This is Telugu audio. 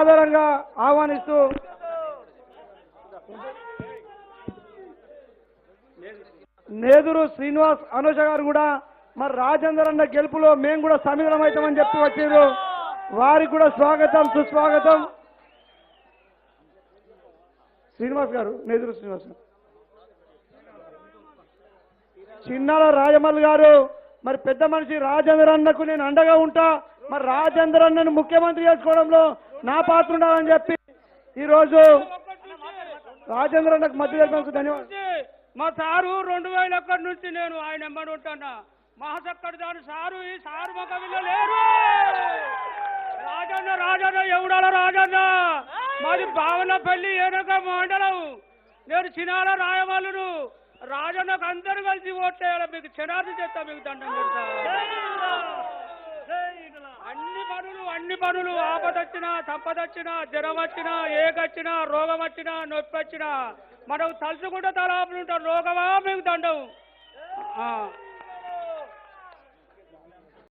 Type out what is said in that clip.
సాదరంగా ఆహ్వానిస్తూ నేదురు శ్రీనివాస్ అనూష గారు కూడా మరి రాజేందర్ అన్న గెలుపులో మేము కూడా సమిధనం అవుతామని చెప్పి వచ్చారు వారికి కూడా స్వాగతం సుస్వాగతం. శ్రీనివాస్ గారు నేదురు శ్రీనివాస్ గారు. చిన్నాల రాజమల్ గారు మరి పెద్ద మనిషి రాజేంద్ర అన్నకు నేను అండగా ఉంటా. మరి రాజేంద్ర అన్నను ముఖ్యమంత్రి చేసుకోవడంలో నా పాత్ర ఉండాలని చెప్పి ఈరోజు రాజేంద్ర అన్నకు మధ్య జరిపినందుకు ధన్యవాదాలు. మా సారు రెండు వేల ఒక్కటి నుంచి నేను ఆయన ఎంబడి ఉంటాను? మహాసక్కడి దాని సారు ఈ సారు మా కవిలో లేరు. రాజన్న రాజన్న ఎవడాల రాజన్న? మాది భావన పెళ్ళి ఏనక మండలం. నేను చినాల రాయవాళ్ళను రాజన్నకు అందరూ కలిసి ఓట్లేయాలి మీకు క్షణార్థి చేస్తా మీకు దండం పెడతా అన్ని పనులు అన్ని పనులు ఆపదొచ్చినా సంపదొచ్చినా జ్వరం వచ్చినా ఏగొచ్చినా రోగం వచ్చినా నొప్పి వచ్చినా మనం తలుచుకుంటే తలాపులు ఉంటాం రోగమా మీకు దండవు